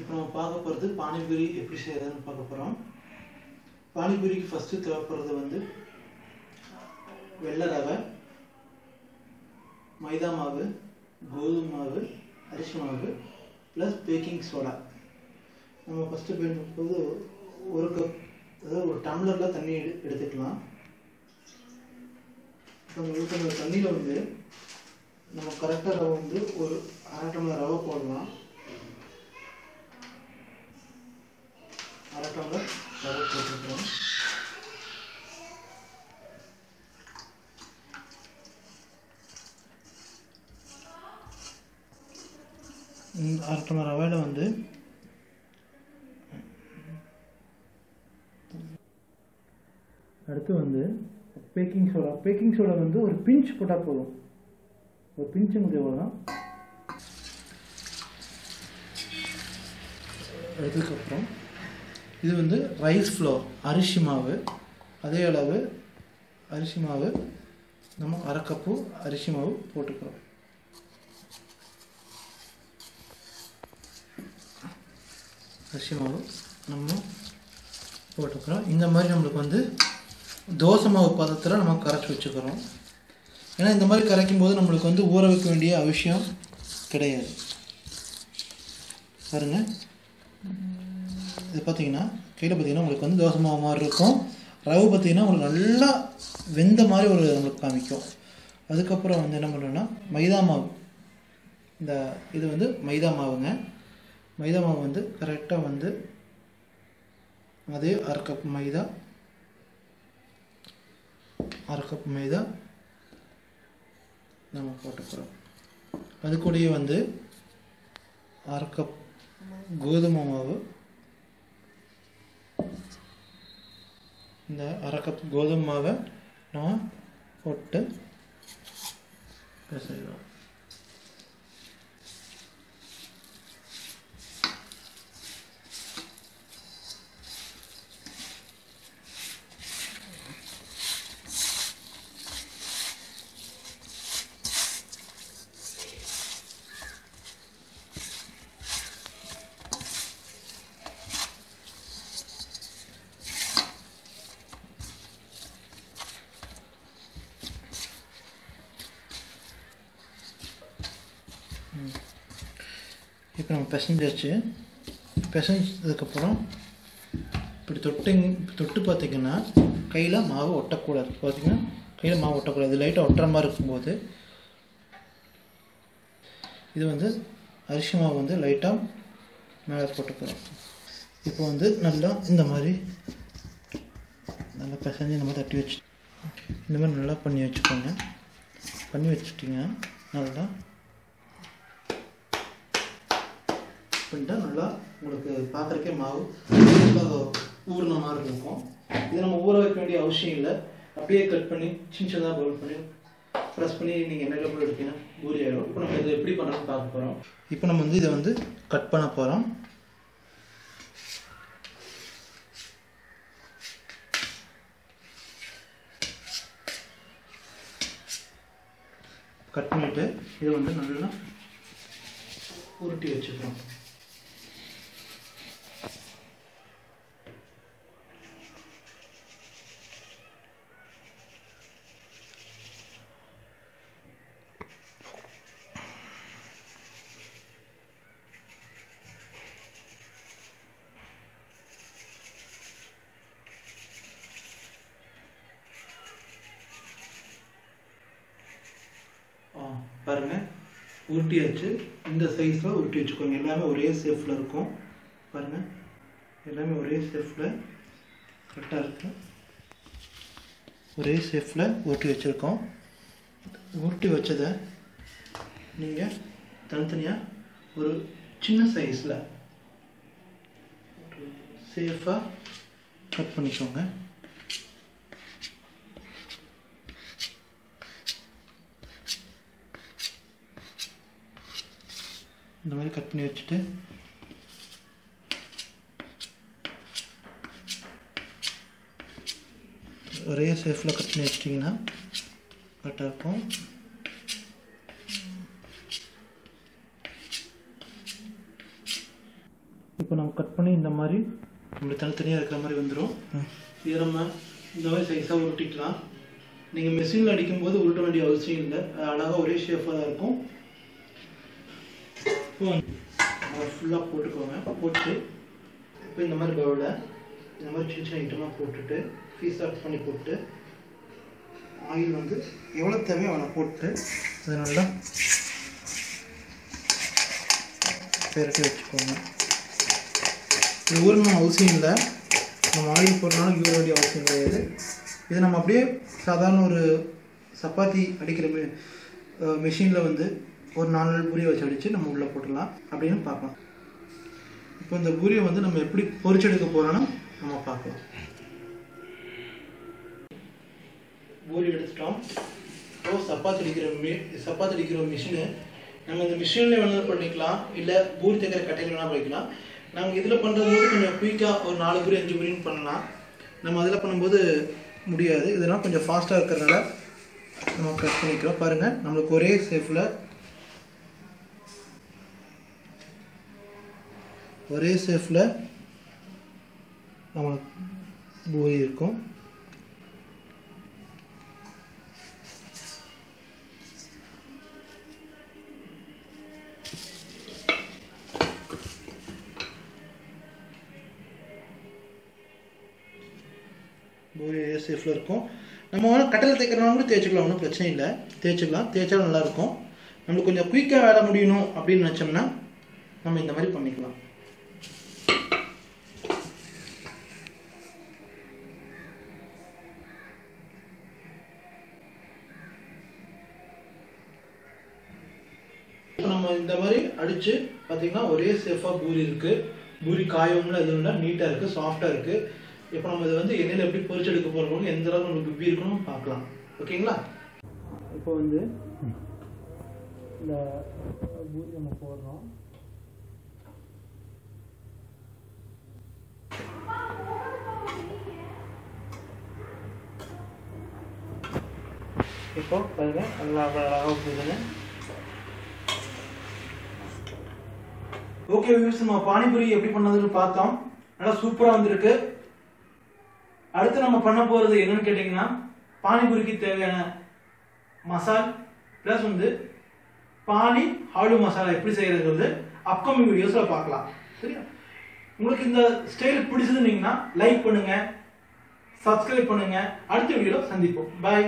இப்போ நம்ம பார்க்க போகிறது பானிபூரி எப்படி செய்யறதுன்னு பார்க்க போகிறோம் பானிபூரிக்கு ஃபஸ்ட்டு தேவைப்படுறது வந்து வெள்ளை ரவை மைதா மாவு கோதுமை மாவு அரிசி மாவு ப்ளஸ் பேக்கிங் சோடா நம்ம ஃபஸ்ட்டு போது ஒரு கப் அதாவது ஒரு டம்ளரில் தண்ணி எடு எடுத்துக்கலாம். நம்ம ஊற்றுற தண்ணியில் வந்து நம்ம கரெக்டாக ரவை வந்து ஒரு அரை டம்ளர் ரவை போடலாம். அரை டம்ளர் ரவை போட்டுக்கிறோம் இந்த அரை டம்ளர் ரவையில் வந்து அடுத்து வந்து பேக்கிங் சோடா பேக்கிங் சோடா வந்து ஒரு பிஞ்ச் போட்டால் போதும். ஒரு பிஞ்சுங்கிறது எவ்வளோ தான் அதுக்கப்புறம் இது வந்து ரைஸ் ஃப்ளோர் அரிசி மாவு. அதே அளவு அரிசி மாவு நம்ம அரை கப்பு அரிசி மாவு போட்டுக்கிறோம். அரிசி மாவு நம்ம போட்டுக்கிறோம். இந்த மாதிரி நம்மளுக்கு வந்து தோசை மாவு பதத்தில் நம்ம கரைச்சி வச்சுக்கிறோம். ஏன்னா இந்த மாதிரி கரைக்கும் போது நம்மளுக்கு வந்து ஊற வைக்க வேண்டிய அவசியம் கிடையாது. பாருங்கள் இது பார்த்தீங்கன்னா கையில் பார்த்தீங்கன்னா உங்களுக்கு வந்து தோசை மாவு மாதிரி இருக்கும். ரவு பார்த்தீங்கன்னா உங்களுக்கு நல்லா வெந்த மாதிரி ஒரு நம்மளுக்கு காமிக்கும். அதுக்கப்புறம் வந்து என்ன பண்ணுறோன்னா மைதா மாவு. இந்த இது வந்து மைதா மாவுங்க. மைதா மாவு வந்து கரெக்டாக வந்து அதே அரை கப் மைதா அரை கப் மைதா நம்ம போட்டுக்கிறோம். அது கூடயே வந்து அரை கப் கோதுமை மாவு இந்த அரை கப் கோதுமை மாவை நான் போட்டு பிசைகிறோம் இப்போ நம்ம பிசைஞ்சாச்சு பிசைஞ்சதுக்கப்புறம் இப்படி தொட்டு தொட்டு பார்த்திங்கன்னா கையில் மாவு ஒட்டக்கூடாது. பார்த்திங்கன்னா கையில் மாவு ஒட்டக்கூடாது. லைட்டாக ஒட்டுற மாதிரி இருக்கும்போது இது வந்து அரிசி மாவு வந்து லைட்டாக மேலே போட்டுக்கிறோம். இப்போ வந்து நல்லா இந்த மாதிரி நல்லா பிசைஞ்சு மாதிரி தட்டி வச்சு இந்த மாதிரி நல்லா பண்ணி வச்சுக்கோங்க. பண்ணி வச்சுட்டிங்க நல்லா பண்ணிட்டா நல்லா உங்களுக்கு பார்க்குறக்கே மாவு நல்லா ஊறின மாதிரி இருக்கும். இது நம்ம ஊற வைக்க வேண்டிய அவசியம் இல்லை. அப்படியே கட் பண்ணி சின்ன சின்னதாக பவுல் பண்ணி ப்ரெஸ் பண்ணி நீங்கள் என்ன போய் எடுத்தீங்கன்னா ஊறி ஆகிடும் இப்போ நம்ம இதை எப்படி பண்ணுறோம்னு பார்க்க போகிறோம் இப்போ நம்ம வந்து இதை வந்து கட் பண்ண போகிறோம் கட் பண்ணிவிட்டு இதை வந்து நல்லா உருட்டி வச்சுக்கிறோம் பாருங்கள் உருட்டியாச்சு இந்த சைஸில் உருட்டி வச்சுக்கோங்க. எல்லாமே ஒரே ஷேஃபில் இருக்கும். பாருங்கள் எல்லாமே ஒரே ஷேஃபில் கரெக்டாக இருக்கு. ஒரே ஷேஃபில் உருட்டி வச்சுருக்கோம். உருட்டி வச்சதை நீங்கள் தனித்தனியாக ஒரு சின்ன சைஸில் சேஃபாக கட் பண்ணிக்கோங்க. இந்த மாதிரி கட் பண்ணி வச்சுட்டு. ஒரே சேஃபில் கட் பண்ணி வச்சிட்டிங்கன்னா கரெக்டாக இருக்கும். இப்போ நம்ம கட் பண்ணி இந்த மாதிரி இப்படி தனித்தனியாக இருக்கிற மாதிரி வந்துடும் இது நம்ம இந்த மாதிரி சைஸாக உருட்டிக்கலாம். நீங்கள் மிஷினில் அடிக்கும்போது உருட்ட வேண்டிய அவசியம் இல்லை. அழகாக ஒரே ஷேஃபாக தான் இருக்கும். இப்போ ஃபுல்லாக போட்டுக்கோங்க. போட்டு இப்போ இந்த மாதிரி பவுலில் இந்த மாதிரி சின்ன சின்ன ஐட்டமாக போட்டுட்டு ஃபீஸ் ஆஃப் பண்ணி போட்டு ஆயில் வந்து எவ்வளோ தேவையோ அவ்வளோ போட்டு அதை நல்லா பெரட்டி வச்சுக்கோங்க. இது ஊறணும் அவசியம் இல்லை. நம்ம ஆயில் போடுறனாலும் ஊற வேண்டிய அவசியம் கிடையாது. இது நம்ம அப்படியே சாதாரண ஒரு சப்பாத்தி அடிக்கிற மெ மிஷினில் வந்து ஒரு நாலு பூரியை வச்சு அடித்து நம்ம உள்ளே போட்டுடலாம் அப்படின்னு பார்க்கலாம். இப்போ இந்த பூரியை வந்து நம்ம எப்படி பொறிச்செடுக்க போகிறோன்னா நம்ம பார்க்கலாம். பூரி எடுத்துட்டோம். இப்போ சப்பாத்தி அடிக்கிற மி சப்பாத்தி அடிக்கிற மிஷினு நம்ம இந்த மிஷினில் வேணாலும் பண்ணிக்கலாம். இல்லை பூரி தைக்கிற கட்டையில் வேணால் பண்ணிக்கலாம். நாங்கள் இதில் பண்ணுறது போது கொஞ்சம் குயிக்காக ஒரு நாலு பூரி அஞ்சு பூரின்னு பண்ணலாம். நம்ம அதில் பண்ணும்போது முடியாது. இதெல்லாம் கொஞ்சம் ஃபாஸ்ட்டாக இருக்கிறதுனால நம்ம கட் பண்ணிக்கிறோம். பாருங்கள் நம்மளுக்கு ஒரே சேஃபில் ஒரே சேஃபில் நம்மளுக்கு பூரி இருக்கும். பூரி சேஃபில் இருக்கும். நம்ம வேணால் கட்டளை தேய்க்கிறவங்க கூட தேய்ச்சிக்கலாம் ஒன்றும் பிரச்சனை இல்லை. தேய்ச்சிக்கலாம். தேய்ச்சாலும் நல்லாயிருக்கும் நம்மளுக்கு கொஞ்சம் குயிக்காக வேலை முடியணும் அப்படின்னு நினச்சோம்னா நம்ம இந்த மாதிரி பண்ணிக்கலாம். அடித்து பார்த்தீங்கன்னா ஒரே சேஃபாக பூரி இருக்குது பூரி காயவும்ல எதுவும் இல்லை நீட்டாக இருக்குது சாஃப்டாக இருக்குது இப்போ நம்ம இதை வந்து எண்ணெயில் எப்படி பொரிச்சு எடுக்க போகிறோம் எந்த அளவுக்கு நம்மளுக்கு பிபி இருக்கணும் பார்க்கலாம். ஓகேங்களா? இப்போ வந்து இந்த பூரி நம்ம போடுறோம். இப்போ பாருங்க நல்லா அழகாக போகுதுன்னு ஓகே வியூஸ் நம்ம பானிபூரி எப்படி பண்ணதுன்னு பார்த்தோம். நல்லா சூப்பராக வந்திருக்கு. அடுத்து நம்ம பண்ண போகிறது என்னன்னு கேட்டிங்கன்னா பானிபூரிக்கு தேவையான மசால் ப்ளஸ் வந்து பானி ஆலு மசாலா எப்படி செய்யறதுங்கிறது அப்கமிங் வீடியோஸில் பார்க்கலாம். சரியா? உங்களுக்கு இந்த ஸ்டைல் பிடிச்சிருந்தீங்கன்னா லைக் பண்ணுங்க சப்ஸ்கிரைப் பண்ணுங்க. அடுத்த வீடியோவில் சந்திப்போம். பாய்